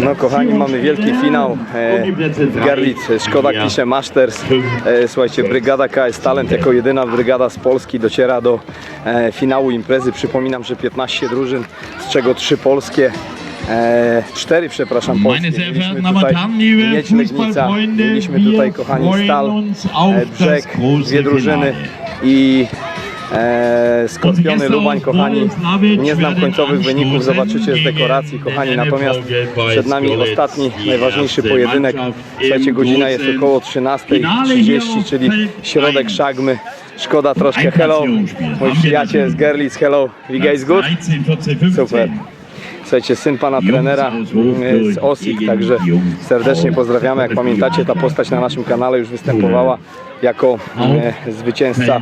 No kochani, mamy wielki finał e, w Gerlitz, Szkoda Kisze Masters. E, słuchajcie, brygada KS Talent jako jedyna brygada z Polski dociera do e, finału imprezy. Przypominam, że 15 drużyn, z czego 3 polskie. E, cztery, przepraszam, polskie. Mieliśmy liebe Miedź Legnica, mieliśmy tutaj, kochani, Stal, Brzeg, dwie drużyny i e, Skorpiony Unsere Lubań, kochani. Nie znam końcowych wyników, zobaczycie z dekoracji, kochani. Natomiast przed nami ostatni, najważniejszy pojedynek. Słuchajcie, godzina jest około Finale hier 13.30, auf czyli środek szagmy. Szkoda troszkę. Hello, mój przyjaciel z. Gerlitz, hello. You guys good? 13, 14, 15. Super. Słuchajcie, syn pana trenera mm, z Osik, także serdecznie pozdrawiamy. Jak pamiętacie, ta postać na naszym kanale już występowała jako e, zwycięzca,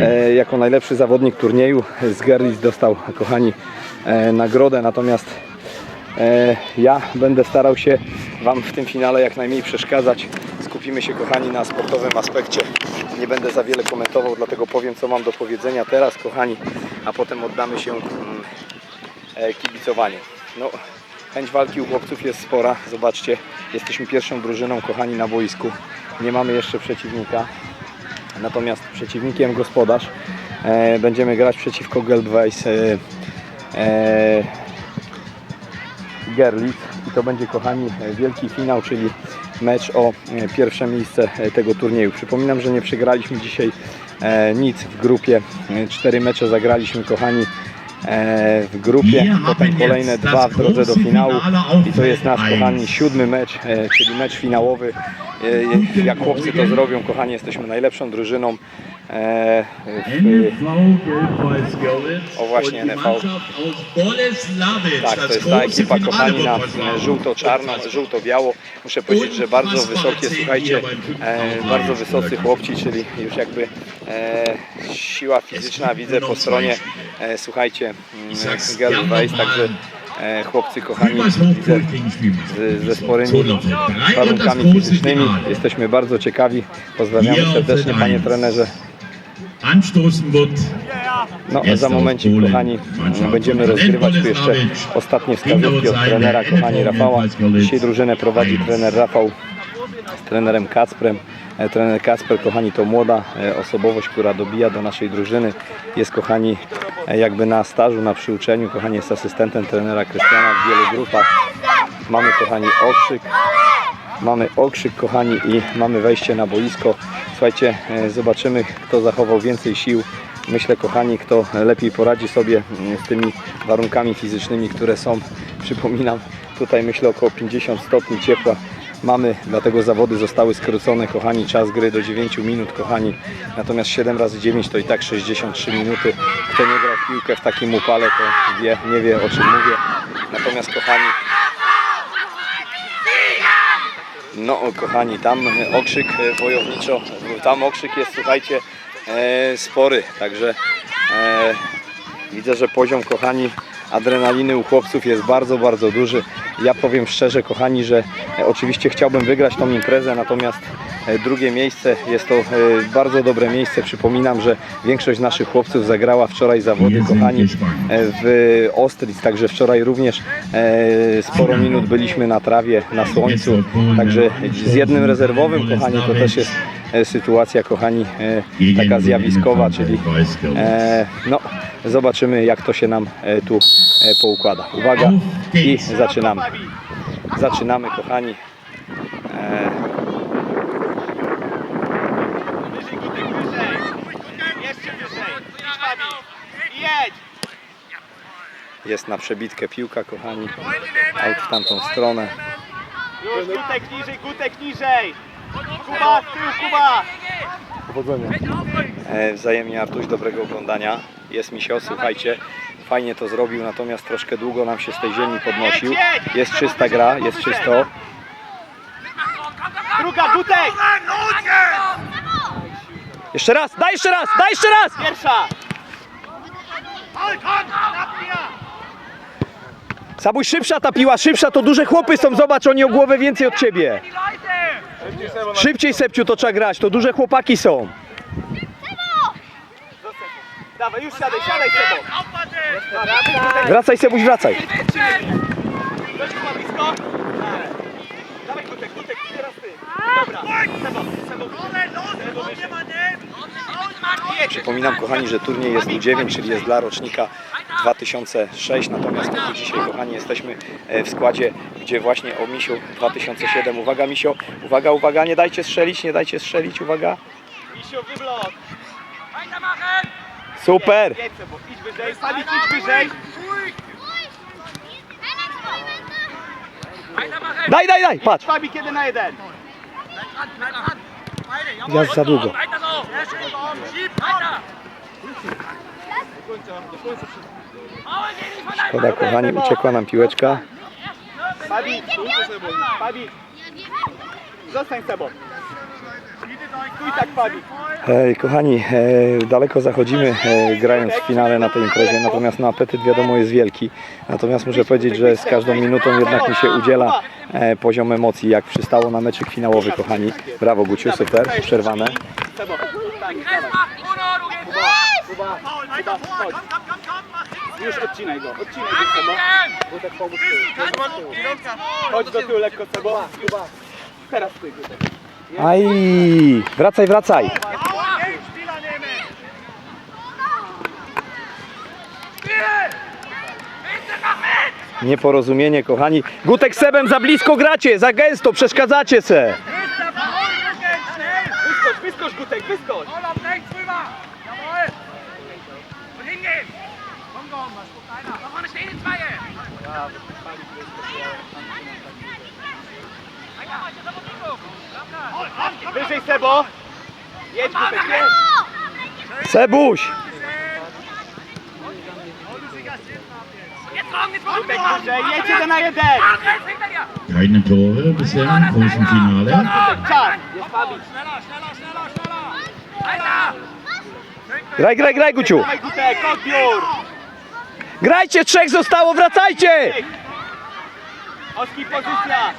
e, jako najlepszy zawodnik turnieju. Z Gerlitz dostał, kochani, e, nagrodę, natomiast e, ja będę starał się Wam w tym finale jak najmniej przeszkadzać. Skupimy się, kochani, na sportowym aspekcie. Nie będę za wiele komentował, dlatego powiem, co mam do powiedzenia teraz, kochani, a potem oddamy się mm, e, kibicowaniu. No, chęć walki u chłopców jest spora. Zobaczcie, jesteśmy pierwszą drużyną, kochani, na boisku. Nie mamy jeszcze przeciwnika. Natomiast przeciwnikiem gospodarz e, będziemy grać przeciwko Geldweiss e, e, Gerlitz i to będzie kochani wielki finał, czyli mecz o e, pierwsze miejsce e, tego turnieju. Przypominam, że nie przegraliśmy dzisiaj e, nic w grupie. E, Cztery mecze zagraliśmy kochani w grupie, potem kolejne dwa w drodze do finału i to jest nasz kochani siódmy mecz, czyli mecz finałowy. E, Jak chłopcy to zrobią, kochani, jesteśmy najlepszą drużyną e, w, O, właśnie, NV. Tak, to jest ta ekipa kochani na żółto-czarno, żółto-biało. Muszę powiedzieć, że bardzo wysokie, słuchajcie, e, bardzo wysocy chłopci, czyli już jakby e, siła fizyczna widzę po stronie, e, słuchajcie, mm, Girl Base, także e, chłopcy kochani z, ze sporymi warunkami fizycznymi. Jesteśmy bardzo ciekawi. Pozdrawiamy serdecznie panie trenerze. No, za momencik, kochani, będziemy rozgrywać tu jeszcze ostatnie wskazówki od trenera, kochani Rafała. Dzisiaj drużynę prowadzi trener Rafał trenerem Kacprem. E, Trener Kacper, kochani, to młoda e, osobowość, która dobija do naszej drużyny. Jest, kochani, e, jakby na stażu, na przyuczeniu. Kochani, jest asystentem trenera Krystiana w wielu grupach. Mamy, kochani, okrzyk. Mamy okrzyk, kochani, i mamy wejście na boisko. Słuchajcie, zobaczymy, kto zachował więcej sił. Myślę, kochani, kto lepiej poradzi sobie mm, z tymi warunkami fizycznymi, które są, przypominam, tutaj myślę około 50 stopni ciepła. Mamy, dlatego zawody zostały skrócone, kochani, czas gry do 9 minut, kochani. Natomiast 7 razy 9 to i tak 63 minuty. Kto nie grał w piłkę w takim upale, to wie, nie wie o czym mówię. Natomiast, kochani, no kochani, tam okrzyk e, wojowniczo, tam okrzyk jest, słuchajcie, e, spory, także e, widzę, że poziom, kochani, adrenaliny u chłopców jest bardzo, bardzo duży. Ja powiem szczerze, kochani, że e, oczywiście chciałbym wygrać tą imprezę, natomiast e, drugie miejsce jest to e, bardzo dobre miejsce. Przypominam, że większość naszych chłopców zagrała wczoraj zawody, kochani, w Ostritz, także wczoraj również sporo minut byliśmy na trawie, na słońcu, także z jednym rezerwowym, kochani, to też jest sytuacja, kochani, e, taka zjawiskowa, czyli e, no, zobaczymy jak to się nam e, tu e, poukłada. Uwaga i zaczynamy. Zaczynamy, kochani. E, jest na przebitkę piłka, kochani. Out w tamtą stronę. Już, Gutek niżej, Gutek niżej! Kuba, z tyłu, Kuba! E, wzajemnie Artuś, dobrego oglądania. Jest misio, słuchajcie. Fajnie to zrobił, natomiast troszkę długo nam się z tej ziemi podnosił. Jest czysta gra, jest czysto. Druga, Gutek! Jeszcze raz, daj jeszcze raz, daj jeszcze raz! Pierwsza! Sabuj, szybsza ta piła, szybsza, to duże chłopy są, zobacz, oni o głowę więcej od ciebie. Szybciej, Sepciu, to trzeba grać, to duże chłopaki są. Dawaj, już siadaj, siadaj, Sebo! Wracaj, Sebuś, wracaj. Weź chyba blisko. Dawaj Gutek, Gutek, teraz ty. Dobra. Sebo, Sebo, Sebo, wyżej. Jedź. Przypominam kochani, że turniej jest U9, czyli jest dla rocznika 2006, natomiast my tu dzisiaj kochani jesteśmy e, w składzie, gdzie właśnie o Misiu 2007. Uwaga Misio, uwaga, uwaga, nie dajcie strzelić, nie dajcie strzelić, uwaga. Misio, wyblok. Super! Idź wyżej. Idź wyżej. Daj, daj, daj, patrz! Fabik, jeden na jeden. Ja za długo. Szkoda kochani, uciekła nam piłeczka. Fabik, Fabik. Zostań tak, Fabik. Ej, kochani, e, daleko zachodzimy e, grając w finale na tej imprezie, natomiast no, apetyt wiadomo jest wielki. Natomiast muszę powiedzieć, że z każdą minutą jednak mi się udziela e, poziom emocji, jak przystało na meczyk finałowy, kochani. Brawo Guciu, super, przerwane. Tak, dawaj. Kuba, Kuba, chodź. Już odcinaj go, odcinaj go, Sebo. Gutek, pomóż tyłu. Chodź do tyłu lekko, Sebo. Kuba, teraz ty, Gutek. Aj, wracaj, wracaj. Nieporozumienie, kochani. Gutek Sebem za blisko gracie, za gęsto, przeszkadzacie se. Wyżej, Sebo. Jedź, Gutek, jedź. Sebuś! Gutek, wyżej, jedź jeden na jeden. Keine Tore bisher im großen Finale. Jest. Graj, graj, graj, Guciu! Odbiór. Grajcie, trzech zostało, wracajcie! Oski, pozycja.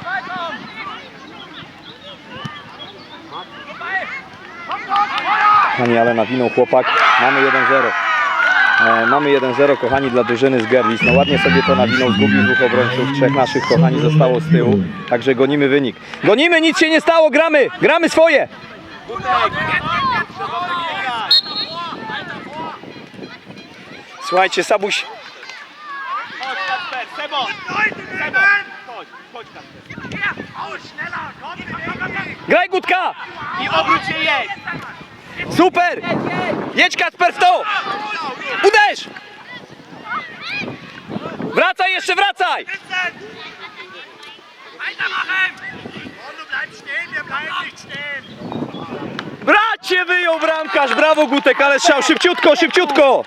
Kochani, ale nawinął chłopak. Mamy 1-0. E, mamy 1-0, kochani, dla drużyny z Gerlis. No ładnie sobie to nawinął, zgubił dwóch obrońców. Trzech naszych, kochani, zostało z tyłu. Także gonimy wynik. Gonimy, nic się nie stało, gramy! Gramy swoje! Słuchajcie, Sabuś, Chodź, Kasper, Sebo. Sebo. Chodź, chodź, Kasper. Graj Gutka! I obróć się jedź. Super! Jedź Kasper w to! Uderz! Wracaj jeszcze, wracaj! Bracie wyjął bramkarz, brawo Gutek, ale strzał, szybciutko, szybciutko!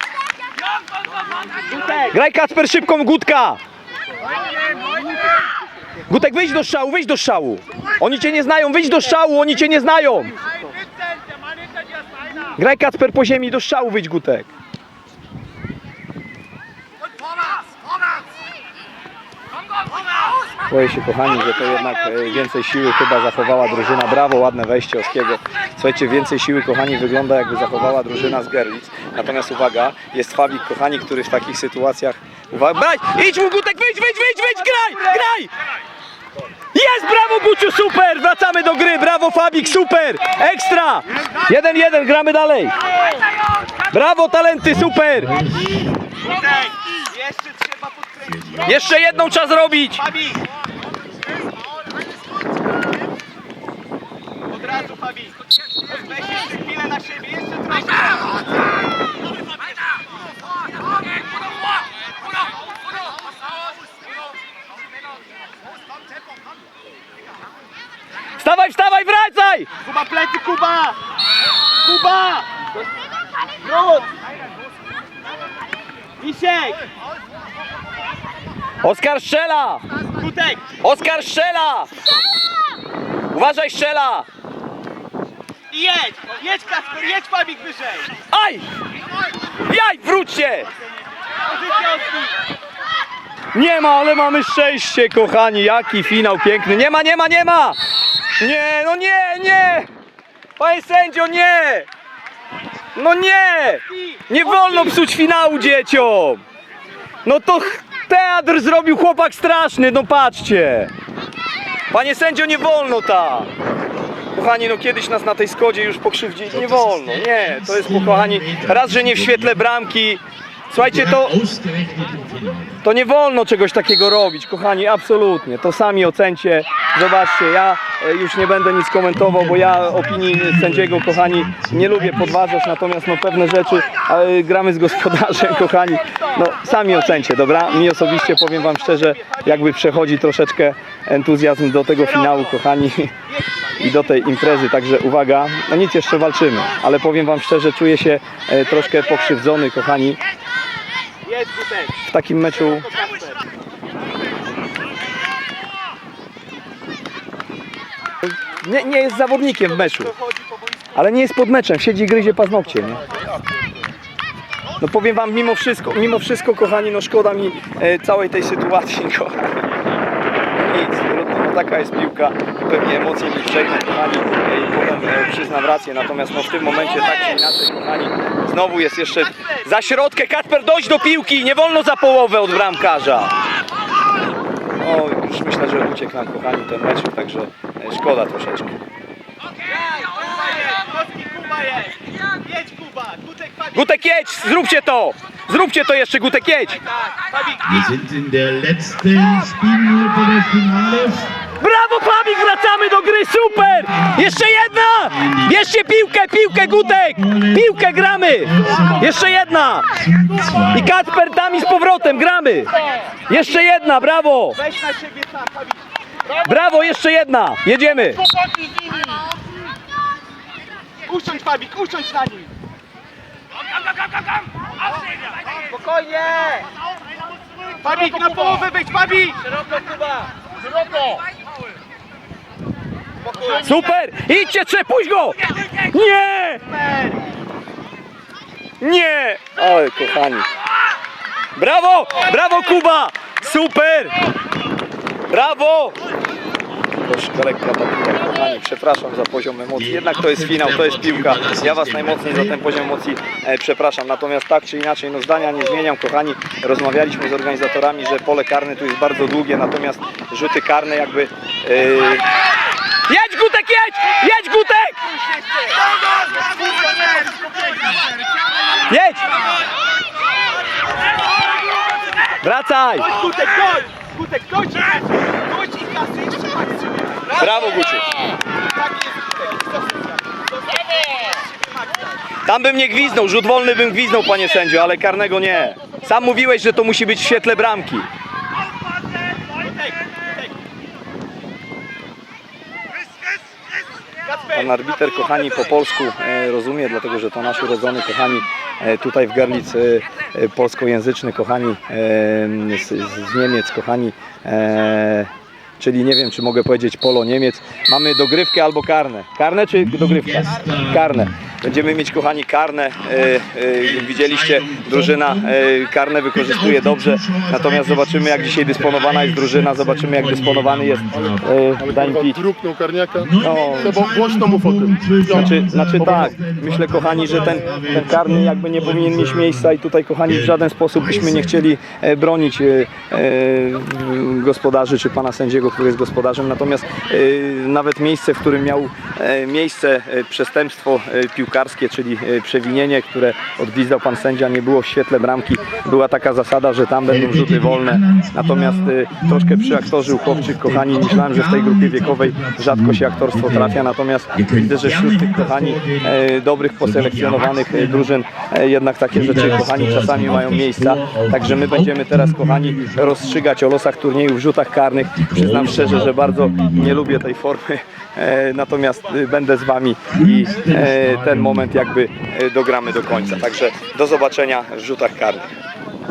Graj Kacper szybką Gutka! Gutek wyjdź do strzału, wyjdź do strzału! Oni cię nie znają, wyjdź do strzału, oni cię nie znają! Graj Kacper po ziemi, do strzału wyjdź Gutek! Boję się kochani, że to jednak e, więcej siły chyba zachowała drużyna. Brawo, ładne wejście Oskiego. Słuchajcie, więcej siły kochani wygląda jakby zachowała drużyna z Gerlitz. Natomiast uwaga, jest Fabik kochani, który w takich sytuacjach... Uwaga, brać! Idź mu Gutek, wyjdź, wyjdź, wyjdź, wyjdź, graj, graj! Jest, brawo Guciu, super! Wracamy do gry, brawo Fabik, super! Ekstra! 1-1, gramy dalej! Brawo talenty, super! Jeszcze trzeba jedną czas robić! Fabik. Od razu, Fabik. Weź jeszcze chwilę na siebie, jeszcze trochę. Wstawaj, wstawaj, wracaj! Kuba, plecy, Kuba! Kuba! Wróć! Misiek! Oskar strzela! Gutek! Oskar strzela! Uważaj, strzela! Jedź! Jedź, Kasper, jedź, Fabik, wyżej! Aj! Jaj, wróćcie! Nie ma, ale mamy szczęście, kochani. Jaki finał piękny. Nie ma, nie ma, nie ma! Nie, no nie, nie! Panie sędzio, nie! No nie! Nie wolno psuć finału dzieciom! No to, teatr zrobił chłopak straszny, no patrzcie. Panie sędzio, nie wolno tak. Kochani, no kiedyś nas na tej Skodzie już pokrzywdzili, nie wolno, nie, to jest, kochani, raz, że nie w świetle bramki, słuchajcie, to. To nie wolno czegoś takiego robić, kochani, absolutnie. To sami ocencie. Zobaczcie, ja e, już nie będę nic komentował, bo ja opinii sędziego, kochani, nie lubię podważać, natomiast no pewne rzeczy e, gramy z gospodarzem, kochani. No sami ocencie, dobra? Mi osobiście powiem wam szczerze, jakby przechodzi troszeczkę entuzjazm do tego finału, kochani. I do tej imprezy, także uwaga, no nic jeszcze walczymy, ale powiem wam szczerze, czuję się e, troszkę pokrzywdzony, kochani. W takim meczu nie, nie jest zawodnikiem w meczu, ale nie jest pod meczem, siedzi i gryzie paznokcie, nie? No powiem wam, mimo wszystko, mimo wszystko, kochani, no szkoda mi e, całej tej sytuacji, kochani. Nic, no taka jest piłka, pewnie emocje mi przejdą, kochani, e, i potem e, przyznam rację, natomiast no w tym momencie tak czy inaczej, kochani, znowu jest jeszcze za środkę, Kacper, dojść do piłki, nie wolno za połowę od bramkarza. No, już myślę, że uciekł nam, kochani, ten mecz, także e, szkoda troszeczkę. Gutek jedź, zróbcie to! Zróbcie to jeszcze, Gutek jedź! Wir sind in der letzten Spielminute des Finales. Brawo Fabik, wracamy do gry, super! Jeszcze jedna! Bierzcie piłkę, piłkę Gutek! Piłkę gramy! Jeszcze jedna! I Kacper tam i z powrotem, gramy! Jeszcze jedna, brawo! Weź na siebie sam, Fabik. Brawo, jeszcze jedna! Jedziemy! Usiądź Fabik, usiądź na nim. Spokojnie. Fabik, na połowę wejdź, Fabik. Szeroko Kuba. Super! Idźcie, trzepuś go! Nie! Nie! Oj, kochani. Brawo! Brawo, Kuba! Super! Brawo! Troszkę lekka ta piłka, kochani. Przepraszam za poziom emocji. Jednak to jest finał, to jest piłka. Ja Was najmocniej za ten poziom emocji e, przepraszam. Natomiast tak czy inaczej, no zdania nie zmieniam, kochani. Rozmawialiśmy z organizatorami, że pole karne tu jest bardzo długie, natomiast rzuty karne jakby... E... Gutek, jedź! Jedź Gutek! Jedź! Wracaj! Gutek, goń. Gutek, goń i kasy. Jeszcze. Brawo Guciu! Tam bym nie gwiznął, rzut wolny bym gwiznął panie sędzio, ale karnego nie. Sam mówiłeś, że to musi być w świetle bramki. Pan arbiter, kochani, po polsku e, rozumie, dlatego że to nasz urodzony, kochani, e, tutaj w Garlic e, polskojęzyczny, kochani, z, z Niemiec, kochani, czyli nie wiem, czy mogę powiedzieć polo Niemiec. Mamy dogrywkę albo karne. Karne czy dogrywka? Karne. Będziemy mieć, kochani, karne. E, e, widzieliście, drużyna e, karne wykorzystuje dobrze, natomiast zobaczymy, jak dzisiaj dysponowana jest drużyna, zobaczymy, jak dysponowany jest Dań. Druknął karniaka. No, Trzeba głośno mów o tym. znaczy, znaczy tak, myślę kochani, że ten, ten karny jakby nie powinien mieć miejsca i tutaj kochani w żaden sposób byśmy nie chcieli bronić gospodarzy czy pana sędziego, który jest gospodarzem, natomiast nawet miejsce, w którym miał miejsce przestępstwo e, piłkarskie, czyli e, przewinienie, które odgwizdał pan sędzia, nie było w świetle bramki, była taka zasada, że tam będą rzuty wolne, natomiast e, troszkę przyaktorzył chłopczyk, kochani, myślałem, że w tej grupie wiekowej rzadko się aktorstwo trafia, natomiast widzę, że wśród tych kochani e, dobrych, poselekcjonowanych drużyn jednak takie rzeczy, kochani, czasami mają miejsca, także my będziemy teraz, kochani, rozstrzygać o losach turnieju w rzutach karnych. Przyznam szczerze, że bardzo nie lubię tej formy, natomiast będę z Wami i ten moment jakby e, dogramy do końca, także do zobaczenia w rzutach karnych.